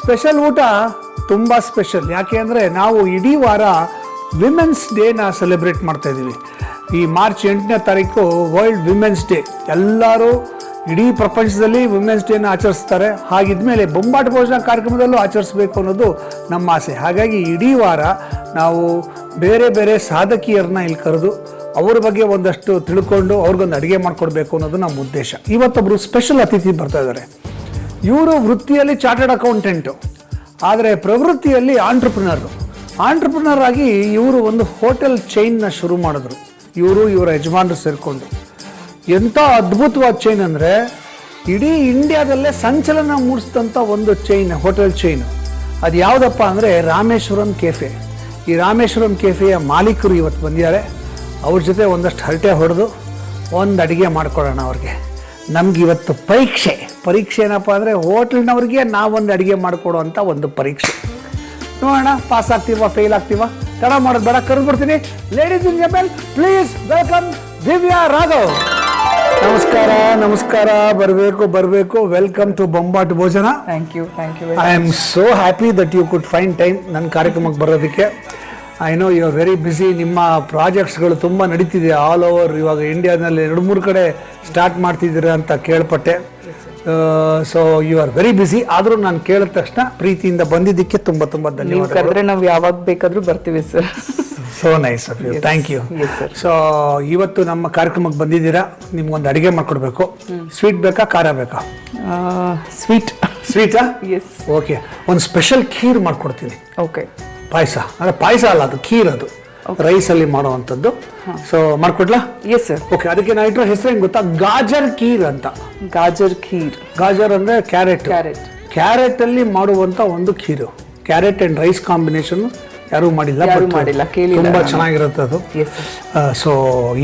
Special ಊಟ ತುಂಬ special. ಯಾಕೆ ಅಂದರೆ ನಾವು ಇಡೀ ವಾರ ವಿಮೆನ್ಸ್ ಡೇನ ಸೆಲೆಬ್ರೇಟ್ ಮಾಡ್ತಾ ಇದ್ದೀವಿ. ಈ ಮಾರ್ಚ್ ಎಂಟನೇ ತಾರೀಕು ವರ್ಲ್ಡ್ ವಿಮೆನ್ಸ್ ಡೇ ಎಲ್ಲರೂ ಇಡೀ ಪ್ರಪಂಚದಲ್ಲಿ ವಿಮೆನ್ಸ್ ಡೇನ ಆಚರಿಸ್ತಾರೆ. ಹಾಗಿದ್ಮೇಲೆ ಬೊಂಬಾಟ ಭೋಜನ ಕಾರ್ಯಕ್ರಮದಲ್ಲೂ ಆಚರಿಸ್ಬೇಕು ಅನ್ನೋದು ನಮ್ಮ ಆಸೆ. ಹಾಗಾಗಿ ಇಡೀ ವಾರ ನಾವು ಬೇರೆ ಬೇರೆ ಸಾಧಕಿಯರನ್ನ ಇಲ್ಲಿ ಕರೆದು ಅವ್ರ ಬಗ್ಗೆ ಒಂದಷ್ಟು ತಿಳ್ಕೊಂಡು ಅವ್ರಿಗೊಂದು ಅಡುಗೆ ಮಾಡಿಕೊಡ್ಬೇಕು ಅನ್ನೋದು ನಮ್ಮ ಉದ್ದೇಶ. ಇವತ್ತೊಬ್ಬರು ಸ್ಪೆಷಲ್ ಅತಿಥಿ ಬರ್ತಾ ಇದ್ದಾರೆ. ಇವರು ವೃತ್ತಿಯಲ್ಲಿ ಚಾರ್ಟರ್ಡ್ ಅಕೌಂಟೆಂಟು, ಆದರೆ ಪ್ರವೃತ್ತಿಯಲ್ಲಿ ಆಂಟ್ರಪ್ರಿನರು. ಆಂಟ್ರಪ್ರಿನರ್ ಆಗಿ ಇವರು ಒಂದು ಹೋಟೆಲ್ ಚೈನ್ನ ಶುರು ಮಾಡಿದ್ರು. ಇವರು ಇವರ ಯಜಮಾನರು ಸೇರಿಕೊಂಡು. ಎಂಥ ಅದ್ಭುತವಾದ ಚೈನ್ ಅಂದರೆ, ಇಡೀ ಇಂಡಿಯಾದಲ್ಲೇ ಸಂಚಲನ ಮೂಡಿಸಿದಂಥ ಒಂದು ಚೈನ್ ಹೋಟೆಲ್ ಚೈನು ಅದು ಯಾವುದಪ್ಪ ಅಂದರೆ ರಾಮೇಶ್ವರಂ ಕೆಫೆ ಈ ರಾಮೇಶ್ವರಂ ಕೆಫೆಯ ಮಾಲೀಕರು ಇವತ್ತು ಬಂದಿದ್ದಾರೆ. ಅವ್ರ ಜೊತೆ ಒಂದಷ್ಟು ಹರಟೆ ಹೊಡೆದು ಒಂದು ಅಡುಗೆ ಮಾಡ್ಕೊಡೋಣ ಅವ್ರಿಗೆ. ನಮ್ಗೆ ಇವತ್ತು ಪರೀಕ್ಷೆ. ಪರೀಕ್ಷೆ ಏನಪ್ಪ ಅಂದರೆ ಹೋಟ್ಲ್ನವ್ರಿಗೆ ನಾವೊಂದು ಅಡುಗೆ ಮಾಡಿಕೊಡುವಂಥ ಒಂದು ಪರೀಕ್ಷೆ. ನೋಡೋಣ ಪಾಸ್ ಆಗ್ತೀವ ಫೇಲ್ ಆಗ್ತೀವ? ತಡ ಮಾಡೋದು ಬೇಡ ಕರೆದ್ಬಿಡ್ತೀನಿ ladies in ಜಮೆಲ್ please welcome Divya Raghav. ನಮಸ್ಕಾರ ನಮಸ್ಕಾರ. ಬರಬೇಕು ಬರಬೇಕು. Welcome to Bombat Bhojana thank you thank you I am so happy that you could fine time ನನ್ನ ಕಾರ್ಯಕ್ರಮಕ್ಕೆ ಬರೋದಕ್ಕೆ. I know you are very busy ನಿಮ್ಮ ಪ್ರಾಜೆಕ್ಟ್ಸ್ಗಳು ತುಂಬ ನಡೀತಿದೆ. ಆಲ್ ಓವರ್ ಇವಾಗ ಇಂಡಿಯಾದಲ್ಲಿ ಎರಡು ಮೂರು ಕಡೆ ಸ್ಟಾರ್ಟ್ ಮಾಡ್ತಿದ್ದೀರಾ ಅಂತ ಕೇಳ್ಪಟ್ಟೆ. So you are very busy ಆದರೂ ನಾನು ಕೇಳಿದ ತಕ್ಷಣ ಪ್ರೀತಿಯಿಂದ ಬಂದಿದ್ದಕ್ಕೆ ತುಂಬ ತುಂಬ ಧನ್ಯವಾದ ಕರೆದ್ರೆ ನಾವು ಯಾವಾಗ ಬೇಕಾದರೂ ಬರ್ತೀವಿ sir so nice of you thank you so ಇವತ್ತು ನಮ್ಮ ಕಾರ್ಯಕ್ರಮಕ್ಕೆ ಬಂದಿದ್ದೀರಾ? ನಿಮ್ಗೊಂದು ಅಡುಗೆ ಮಾಡಿಕೊಡ್ಬೇಕು. ಸ್ವೀಟ್ ಬೇಕಾ ಖಾರ ಬೇಕಾ? ಸ್ವೀಟ್ ಸ್ವೀಟಾ ಎಸ್ ಓಕೆ ಒಂದು ಸ್ಪೆಷಲ್ ಖೀರ್ ಮಾಡಿಕೊಡ್ತೀನಿ. ಓಕೆ ಪಾಯಸ ಅಂದ್ರೆ ಪಾಯಸ ಅಲ್ಲ ಅದು ಖೀರ್ ಅದು. ರೈಸಲ್ಲಿ ಮಾಡುವಂಥದ್ದು. ಸೊ ಮಾಡ್ಕೊಡ್ಲಾ? ಎಸ್ ಸರ್ ಓಕೆ ಅದಕ್ಕೆ ನಾ ಇಟ್ಟಿರೋ ಹೆಸರು ಏನು ಗೊತ್ತಾ? ಗಾಜರ್ ಖೀರ್ ಅಂತ. ಗಾಜರ್ ಖೀರ್. ಗಾಜರ್ ಅಂದ್ರೆ ಕ್ಯಾರೆಟ್. ಕ್ಯಾರೆಟ್. ಅಲ್ಲಿ ಮಾಡುವಂತ ಒಂದು kheer. Carrot and rice combination ಯಾರೂ ಮಾಡಿಲ್ಲ ಮಾಡಿಲ್ಲ, ಕೇಳಿ ತುಂಬಾ ಚೆನ್ನಾಗಿರುತ್ತೆ ಅದು. ಸೊ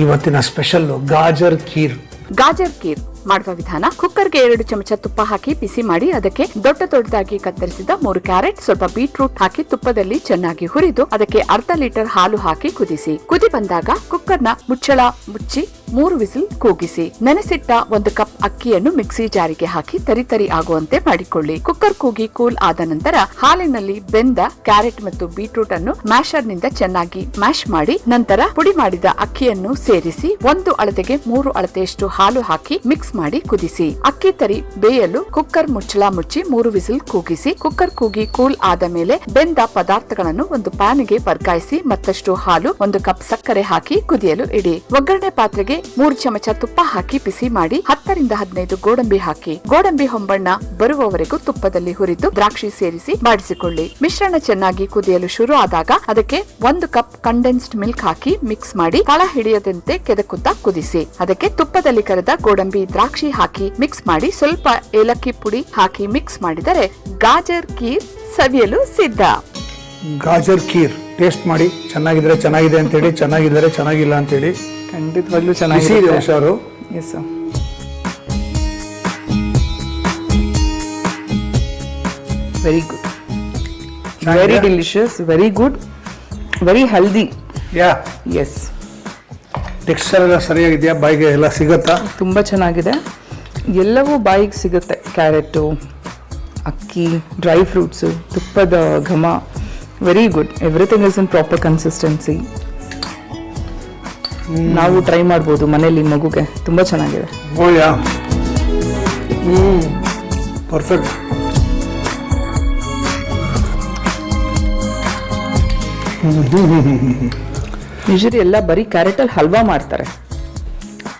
ಇವತ್ತಿನ ಸ್ಪೆಷಲ್ ಗಾಜರ್ ಖೀರ್. ಗಾಜರ್ ಕೀರ್ ಮಾಡುವ ವಿಧಾನ. ಕುಕ್ಕರ್ಗೆ ಎರಡು ಚಮಚ ತುಪ್ಪ ಹಾಕಿ ಬಿಸಿ ಮಾಡಿ ಅದಕ್ಕೆ ದೊಡ್ಡ ದೊಡ್ಡದಾಗಿ ಕತ್ತರಿಸಿದ ಮೂರು ಕ್ಯಾರೆಟ್, ಸ್ವಲ್ಪ ಬೀಟ್ರೂಟ್ ಹಾಕಿ ತುಪ್ಪದಲ್ಲಿ ಚೆನ್ನಾಗಿ ಹುರಿದು ಅದಕ್ಕೆ ಅರ್ಧ ಲೀಟರ್ ಹಾಲು ಹಾಕಿ ಕುದಿಸಿ. ಕುದಿ ಬಂದಾಗ ಕುಕ್ಕರ್ನ ಮುಚ್ಚಳ ಮುಚ್ಚಿ ಮೂರು ವಿಸಿಲ್ ಕೂಗಿಸಿ, ನೆನೆಸಿಟ್ಟ ಒಂದು ಕಪ್ ಅಕ್ಕಿಯನ್ನು ಮಿಕ್ಸಿ ಜಾರಿಗೆ ಹಾಕಿ ತರಿತರಿ ಆಗುವಂತೆ ಮಾಡಿಕೊಳ್ಳಿ. ಕುಕ್ಕರ್ ಕೂಗಿ ಕೂಲ್ ಆದ ನಂತರ ಹಾಲಿನಲ್ಲಿ ಬೆಂದ ಕ್ಯಾರೆಟ್ ಮತ್ತು ಬೀಟ್ರೂಟ್ ಅನ್ನು ಮ್ಯಾಶರ್ನಿಂದ ಚೆನ್ನಾಗಿ ಮ್ಯಾಶ್ ಮಾಡಿ, ನಂತರ ಪುಡಿ ಮಾಡಿದ ಅಕ್ಕಿಯನ್ನು ಸೇರಿಸಿ ಒಂದು ಅಳತೆಗೆ ಮೂರು ಅಳತೆಯಷ್ಟು ಹಾಲು ಹಾಕಿ ಮಿಕ್ಸ್ ಮಾಡಿ ಕುದಿಸಿ. ಅಕ್ಕಿ ತರಿ ಬೇಯಲು ಕುಕ್ಕರ್ ಮುಚ್ಚಳ ಮುಚ್ಚಿ ಮೂರು ವಿಸಿಲ್ ಕೂಗಿಸಿ, ಕುಕ್ಕರ್ ಕೂಗಿ ಕೂಲ್ ಆದ ಮೇಲೆ ಬೆಂದ ಪದಾರ್ಥಗಳನ್ನು ಒಂದು ಪ್ಯಾನ್ಗೆ ವರ್ಗಾಯಿಸಿ ಮತ್ತಷ್ಟು ಹಾಲು ಒಂದು ಕಪ್ ಸಕ್ಕರೆ ಹಾಕಿ ಕುದಿಯಲು ಇಡಿ. ಒಗ್ಗರಣೆ ಪಾತ್ರೆಗೆ ಮೂರು ಚಮಚ ತುಪ್ಪ ಹಾಕಿ ಬಿಸಿ ಮಾಡಿ ಹತ್ತರಿಂದ ಹದಿನೈದು ಗೋಡಂಬಿ ಹಾಕಿ. ಗೋಡಂಬಿ ಹೊಂಬಣ್ಣ ಬರುವವರೆಗೂ ತುಪ್ಪದಲ್ಲಿ ಹುರಿದು ದ್ರಾಕ್ಷಿ ಸೇರಿಸಿ ಬಾಡಿಸಿಕೊಳ್ಳಿ ಮಿಶ್ರಣ ಚೆನ್ನಾಗಿ ಕುದಿಯಲು ಶುರು ಆದಾಗ ಅದಕ್ಕೆ ಒಂದು ಕಪ್ ಕಂಡೆನ್ಸ್ಡ್ ಮಿಲ್ಕ್ ಹಾಕಿ ಮಿಕ್ಸ್ ಮಾಡಿ ತಳ ಹಿಡಿಯದಂತೆ ಕೆದಕುತ್ತಾ ಕುದಿಸಿ. ಅದಕ್ಕೆ ತುಪ್ಪದಲ್ಲಿ ಕರೆದ ಗೋಡಂಬಿ ದ್ರಾಕ್ಷಿ ಹಾಕಿ ಮಿಕ್ಸ್ ಮಾಡಿ ಸ್ವಲ್ಪ ಏಲಕ್ಕಿ ಪುಡಿ ಹಾಕಿ ಮಿಕ್ಸ್ ಮಾಡಿದರೆ ಗಾಜರ್ ಕೀರ್ ಸವಿಯಲು ಸಿದ್ಧ. ಗಾಜರ್ ಕೀರ್ ಟೇಸ್ಟ್ ಮಾಡಿ. ಚೆನ್ನಾಗಿದ್ರೆ ಚೆನ್ನಾಗಿದೆ ಅಂತೇಳಿ ಚೆನ್ನಾಗಿದ್ದರೆ ಚೆನ್ನಾಗಿಲ್ಲ ಅಂತೇಳಿ ಖಂಡಿತವಾಗ್ಲೂ ಚೆನ್ನಾಗಿದೆ ಹುಷಾರು? Yes sir very good very delicious very good very healthy yeah? Yes texture ಎಲ್ಲ ಸರಿಯಾಗಿದೆಯಾ? ಬಾಯಿಗೆ ಎಲ್ಲ ಸಿಗುತ್ತಾ? ತುಂಬ ಚೆನ್ನಾಗಿದೆ. ಎಲ್ಲವೂ ಬಾಯಿಗೆ ಸಿಗುತ್ತೆ. ಕ್ಯಾರೆಟು ಅಕ್ಕಿ ಡ್ರೈ ಫ್ರೂಟ್ಸು ತುಪ್ಪದ ಘಮ. Very good everything is in proper consistency ನಾವು ಟ್ರೈ ಮಾಡ್ಬೋದು ಮನೇಲಿ ಮಗುಗೆ. ತುಂಬ ಚೆನ್ನಾಗಿದೆ. ಓಯಾ ಹ್ಞೂ ಪರ್ಫೆಕ್ಟ್ ಯೂಶಲಿ ಎಲ್ಲ ಬರೀ ಕ್ಯಾರೆಟಲ್ಲಿ ಹಲ್ವಾ ಮಾಡ್ತಾರೆ.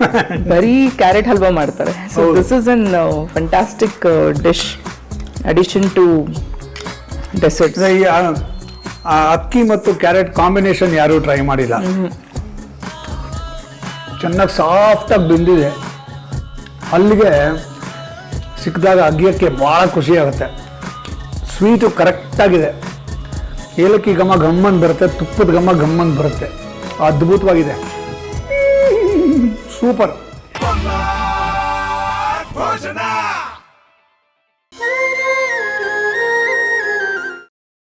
ಬರೀ ಕ್ಯಾರೆಟ್ ಹಲ್ವಾ ಮಾಡ್ತಾರೆ. So. This is an fantastic dish addition to dessert ಅಕ್ಕಿ ಮತ್ತು ಕ್ಯಾರೆಟ್ ಕಾಂಬಿನೇಷನ್ ಯಾರೂ ಟ್ರೈ ಮಾಡಿಲ್ಲ. ಚೆನ್ನಾಗಿ ಸಾಫ್ಟಾಗಿ ಬೆಂದಿದೆ. ಅಲ್ಲಿಗೆ ಸಿಕ್ಕಿದಾಗ ಅಗ್ಗಿಯಕ್ಕೆ ಭಾಳ ಖುಷಿ ಆಗುತ್ತೆ. ಸ್ವೀಟು ಕರೆಕ್ಟಾಗಿದೆ ಏಲಕ್ಕಿ ಘಮ ಗಮ್ಮನ್ ಬರುತ್ತೆ, ತುಪ್ಪದ ಘಮ ಗಮ್ಮನ್ ಬರುತ್ತೆ. ಅದ್ಭುತವಾಗಿದೆ. ಸೂಪರ್.